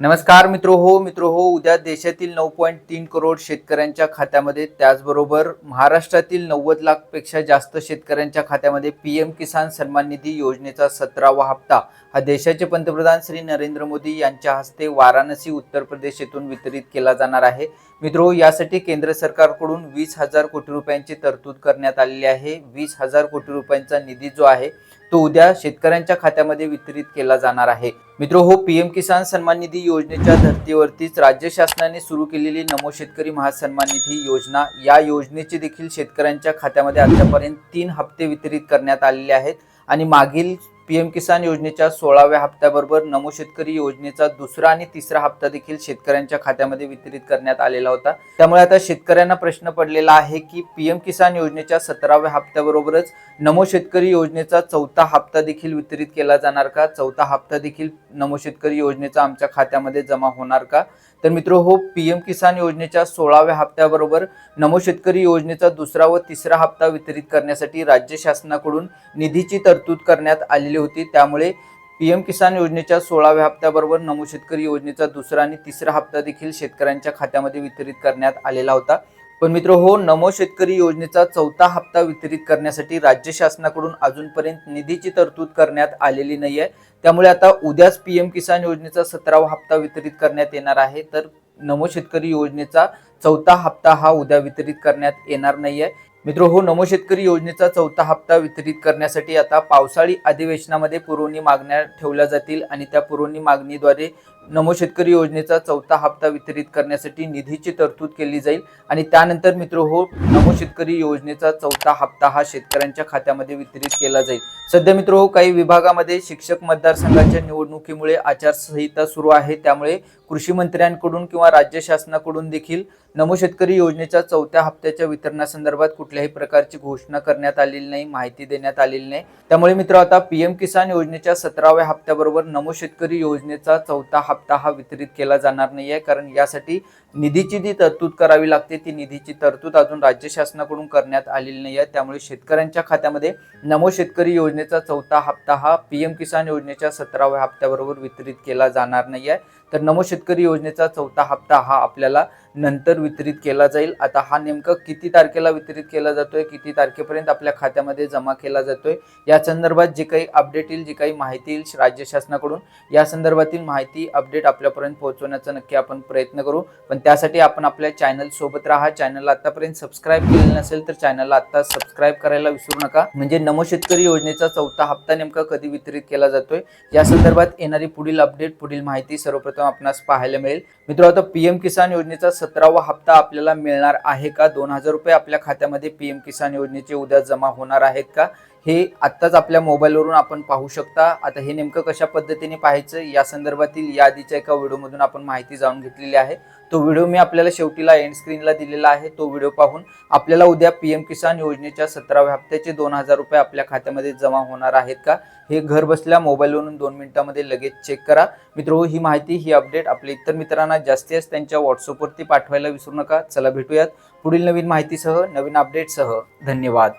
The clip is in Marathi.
नमस्कार मित्र हो मित्र हो उद्या देशातील नऊ पॉईंट तीन करोड शेतकऱ्यांच्या खात्यामध्ये त्याचबरोबर महाराष्ट्रातील नव्वद लाखपेक्षा जास्त शेतकऱ्यांच्या खात्यामध्ये पी एम किसान सन्मान निधी योजनेचा सतरावा हप्ता. हा देशाचे पंतप्रधान श्री नरेंद्र मोदी यांच्या हस्ते वाराणसी उत्तर प्रदेश येथून वितरित केला जाणार आहे. मित्रो यासाठी केंद्र सरकारकडून वीस हजार कोटी रुपयांची तरतूद करण्यात आलेली आहे. वीस हजार कोटी रुपयांचा निधी जो आहे तो उद्या शेतकऱ्यांच्या खात्यामध्ये वितरित केला जाणार आहे. मित्र हो पीएम किसान सन्मान निधी योजनेच्या धर्तीवरतीच राज्य शासनाने सुरू केलेली नमो शेतकरी महासन्मान निधी योजना या योजनेचे देखील शेतकऱ्यांच्या खात्यामध्ये आतापर्यंत तीन हप्ते वितरित करण्यात आलेले आहेत. आणि मागील पीएम किसान योजनेच्या सोळाव्या हप्त्याबरोबर नमो शेतकरी योजनेचा दुसरा आणि तिसरा हप्ता देखील शेतकऱ्यांच्या खात्यामध्ये वितरित करण्यात आलेला होता. त्यामुळे आता शेतकऱ्यांना प्रश्न पडलेला आहे की पीएम किसान योजनेच्या सतराव्या हप्त्याबरोबरच नमो शेतकरी योजनेचा चौथा हप्ता देखील वितरित केला जाणार का? चौथा हप्ता देखील नमो शेतकरी योजनेचा आमच्या खात्यामध्ये जमा होणार का? तर मित्र हो पी एम किसान योजनेच्या सोळाव्या हप्त्याबरोबर नमो शेतकरी योजनेचा दुसरा व तिसरा हप्ता वितरित करण्यासाठी राज्य शासनाकडून निधीची तरतूद करण्यात आलेली होती. त्यामुळे पी एम किसान योजनेच्या सोळाव्या हप्त्याबरोबर नमो शेतकरी योजनेचा दुसरा आणि तिसरा हप्ता देखील शेतकऱ्यांच्या खात्यामध्ये वितरित करण्यात आलेला होता. पण मित्र हो नमो शेतकरी योजनेचा चौथा हप्ता वितरित करण्यासाठी राज्य शासनाकडून अजूनपर्यंत निधीची तरतूद करण्यात आलेली नाही आहे त्यामुळे आता उद्याच पी एम किसान योजनेचा सतरावा हप्ता वितरित करण्यात येणार आहे. तर नमो शेतकरी योजनेचा चौथा हप्ता हा उद्या वितरित करण्यात येणार नाही आहे मित्र हो नमो शेतकरी योजनेचा चौथा हप्ता वितरित करण्यासाठी आता पावसाळी अधिवेशनामध्ये पुरवणी मागण्या ठेवल्या जातील आणि त्या पुरवणी मागणीद्वारे नमो शेतकरी योजनेचा चौथा हप्ता वितरित करण्यासाठी निधीची तरतूद केली जाईल. आणि त्यानंतर मित्र हो नमो शेतकरी योजनेचा चौथा हप्ता हा शेतकऱ्यांच्या खात्यामध्ये वितरित केला जाईल. सध्या मित्र हो काही विभागामध्ये शिक्षक मतदारसंघाच्या निवडणुकीमुळे आचारसंहिता सुरू आहे. त्यामुळे कृषी मंत्र्यांकडून किंवा राज्य शासनाकडून देखील नमो शेतकरी योजनेच्या चौथ्या हप्त्याच्या वितरणासंदर्भात कुठल्याही प्रकारची घोषणा करण्यात आलेली नाही माहिती देण्यात आलेली नाही. त्यामुळे मित्र आता पीएम किसान योजनेच्या सतराव्या हप्त्याबरोबर नमो शेतकरी योजनेचा चौथा हप्ता हा वितरित केला जाणार नाही आहे कारण यासाठी निधीची जी तरतूद करावी लागते ती निधीची तरतूद अजून राज्य शासनाकडून करण्यात आलेली नाही आहे त्यामुळे शेतकऱ्यांच्या खात्यामध्ये नमो शेतकरी योजनेचा चौथा हप्ता हा पीएम किसान योजनेच्या सतराव्या हप्त्याबरोबर वितरित केला जाणार नाही आहे तर नमो शेतकरी योजनेचा चौथा हप्ता हा आपल्याला नंतर वितरित केला जाईल. आता हा नेमकं किती तारखेला वितरित केला जातोय किती तारखेपर्यंत आपल्या खात्यामध्ये जमा केला जातोय या संदर्भात जे काही अपडेट येईल जी काही माहिती येईल राज्य शासनाकडून या संदर्भातील माहिती अपडेट आपल्यापर्यंत पोहोचवण्याचा नक्की आपण प्रयत्न करू. पण त्यासाठी आपण आपल्या चॅनल सोबत राहा. चॅनलला आतापर्यंत सबस्क्राईब केलेलं नसेल तर चॅनलला आता सबस्क्राईब करायला विसरू नका. म्हणजे नमो शेतकरी योजनेचा चौथा हप्ता नेमका कधी वितरित केला जातोय? या संदर्भात येणारी पुढील अपडेट पुढील माहिती सर्वप्रथम आपणास पाहायला मिळेल. मित्र आता पीएम किसान योजनेचा सतरावा हप्ता आपल्याला मिळणार आहे का? दोन हजार रुपये आपल्या खात्यामध्ये पीएम किसान योजनेचे उद्या जमा होणार आहेत का? हे आत्ताच आपल्या मोबाईलवरून आपण पाहू शकता. आता हे नेमकं कशा पद्धतीने पाहायचं? या संदर्भातील या आधीच्या एका व्हिडिओमधून आपण माहिती जाणून घेतलेली आहे. तो व्हिडिओ मी आपल्याला शेवटीला एंड स्क्रीनला दिलेला आहे. तो व्हिडिओ पाहून आपल्याला उद्या पी एम किसान योजनेच्या सतराव्या हप्त्याचे दोन हजार रुपये आपल्या खात्यामध्ये जमा होणार आहेत का? हे घर बसल्या मोबाईलवरून दोन मिनिटांमध्ये लगेच चेक करा. मित्र ही माहिती ही अपडेट आपल्या इतर मित्रांना जास्तीत त्यांच्या व्हॉट्सअपवरती पाठवायला विसरू नका. चला भेटूयात पुढील नवीन माहितीसह नवीन अपडेटसह धन्यवाद.